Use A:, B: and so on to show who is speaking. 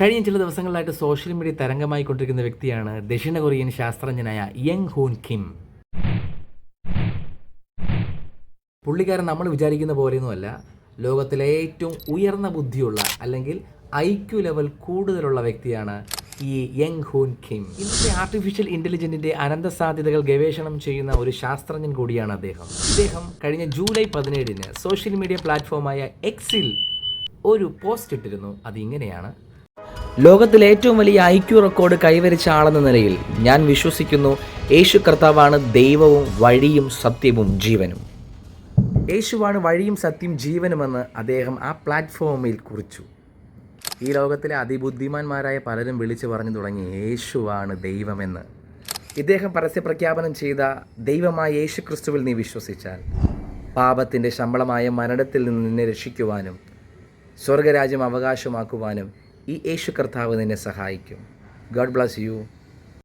A: കഴിഞ്ഞ ചില ദിവസങ്ങളിലായിട്ട് social media തരംഗമായിക്കൊണ്ടിരിക്കുന്ന വ്യക്തിയാണ് ദക്ഷിണ കൊറിയൻ ശാസ്ത്രജ്ഞനായ യങ് ഹൂൻ കിം. പുള്ളിക്കാരൻ നമ്മൾ വിചാരിക്കുന്ന പോലെയൊന്നുമല്ല. ലോകത്തിലെ ഏറ്റവും ഉയർന്ന ബുദ്ധിയുള്ള അല്ലെങ്കിൽ ഐ ക്യു ലെവൽ കൂടുതലുള്ള വ്യക്തിയാണ് ഈ യങ് ഹൂൻ കിം. ഇന്നത്തെ ആർട്ടിഫിഷ്യൽ ഇന്റലിജന്റിന്റെ അനന്ത സാധ്യതകൾ ഗവേഷണം ചെയ്യുന്ന ഒരു ശാസ്ത്രജ്ഞൻ കൂടിയാണ് അദ്ദേഹം. ഇദ്ദേഹം കഴിഞ്ഞ ജൂലൈ പതിനേഴിന് സോഷ്യൽ മീഡിയ പ്ലാറ്റ്ഫോമായ എക്സിൽ ഒരു പോസ്റ്റ് ഇട്ടിരുന്നു. അതിങ്ങനെയാണ് ലോകത്തിലെ ഏറ്റവും വലിയ ഐ ക്യു റെക്കോർഡ് കൈവരിച്ച ആളെന്ന നിലയിൽ ഞാൻ വിശ്വസിക്കുന്നു യേശു കർത്താവാണ് ദൈവവും വഴിയും സത്യവും ജീവനും. യേശുവാണ് വഴിയും സത്യം ജീവനുമെന്ന് അദ്ദേഹം ആ പ്ലാറ്റ്ഫോമിൽ കുറിച്ചു. ഈ ലോകത്തിലെ അതിബുദ്ധിമാന്മാരായ പലരും വിളിച്ചു പറഞ്ഞു തുടങ്ങി യേശുവാണ് ദൈവമെന്ന്. ഇദ്ദേഹം പരസ്യ പ്രഖ്യാപനം ചെയ്ത ദൈവമായ യേശു ക്രിസ്തുവിൽ നീ വിശ്വസിച്ചാൽ പാപത്തിന്റെ ശമ്പളമായ മരണത്തിൽ നിന്ന് നിന്നെ രക്ഷിക്കുവാനും സ്വർഗരാജ്യം അവകാശമാക്കുവാനും ഈ യേശു കർത്താവ് നിന്നെ സഹായിക്കും. God bless you